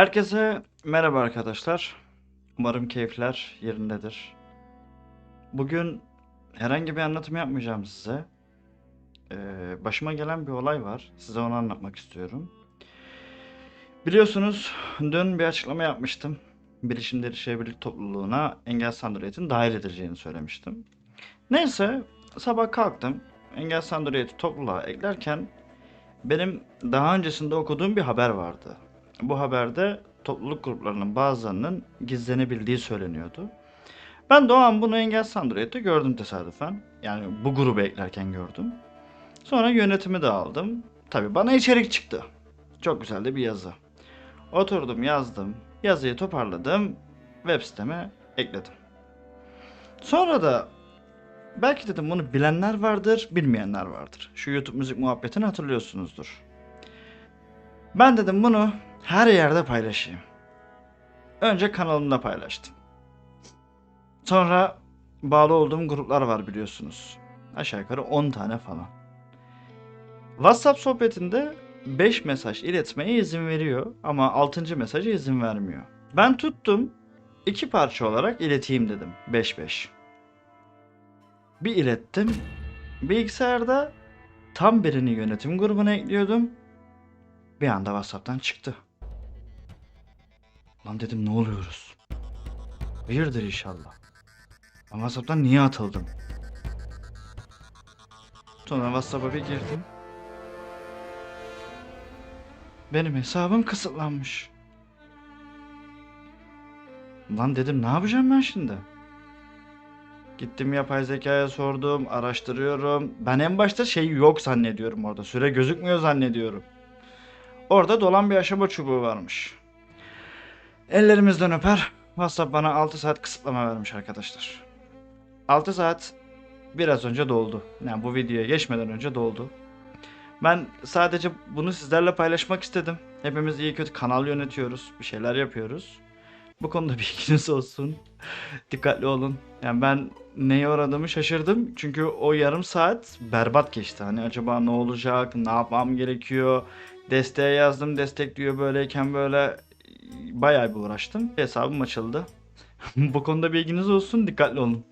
Herkese merhaba arkadaşlar. Umarım keyifler yerindedir. Bugün herhangi bir anlatım yapmayacağım size. Ee, başıma gelen bir olay var. Size onu anlatmak istiyorum. Biliyorsunuz dün bir açıklama yapmıştım. Bilişimleri Şehircilik Topluluğu'na engel sandalyetin dahil edileceğini söylemiştim. Neyse sabah kalktım. Engel sandaliyeti topluluğa eklerken benim daha öncesinde okuduğum bir haber vardı. Bu haberde topluluk gruplarının bazılarının gizlenebildiği söyleniyordu. Ben de o an bunu engel sandaliyette gördüm tesadüfen. Yani bu grubu eklerken gördüm. Sonra yönetimi de aldım. Tabi bana içerik çıktı. Çok güzel de bir yazı. Oturdum yazdım. Yazıyı toparladım. Web siteme ekledim. Sonra da belki dedim bunu bilenler vardır, bilmeyenler vardır. Şu YouTube müzik muhabbetini hatırlıyorsunuzdur. Ben dedim bunu her yerde paylaşayım. Önce kanalımda paylaştım. Sonra bağlı olduğum gruplar var biliyorsunuz. Aşağı yukarı 10 tane falan. WhatsApp sohbetinde 5 mesaj iletmeye izin veriyor ama 6. mesaja izin vermiyor. Ben tuttum iki parça olarak ileteyim dedim 5-5. Bir ilettim. Bilgisayarda tam birini yönetim grubuna ekliyordum. Bir anda WhatsApp'tan çıktı. Lan dedim ne oluyoruz? Hayırdır inşallah. Ama WhatsApp'tan niye atıldım? Sonra WhatsApp'a bir girdim. Benim hesabım kısıtlanmış. Lan dedim ne yapacağım ben şimdi? Gittim yapay zekaya sordum, araştırıyorum. Ben en başta şey yok zannediyorum orada. Süre gözükmüyor zannediyorum. Orada dolan bir aşama çubuğu varmış. Ellerimizden öper. WhatsApp bana 6 saat kısıtlama vermiş arkadaşlar. 6 saat biraz önce doldu. Yani bu videoya geçmeden önce doldu. Ben sadece bunu sizlerle paylaşmak istedim. Hepimiz iyi kötü kanal yönetiyoruz. Bir şeyler yapıyoruz. Bu konuda bilginiz olsun. Dikkatli olun. Yani ben neye uğradığımı şaşırdım. Çünkü o yarım saat berbat geçti. Hani acaba ne olacak, ne yapmam gerekiyor. Desteğe yazdım, destek diyor böyleyken böyle bayağı bir uğraştım. Hesabım açıldı. Bu konuda bilginiz olsun, dikkatli olun.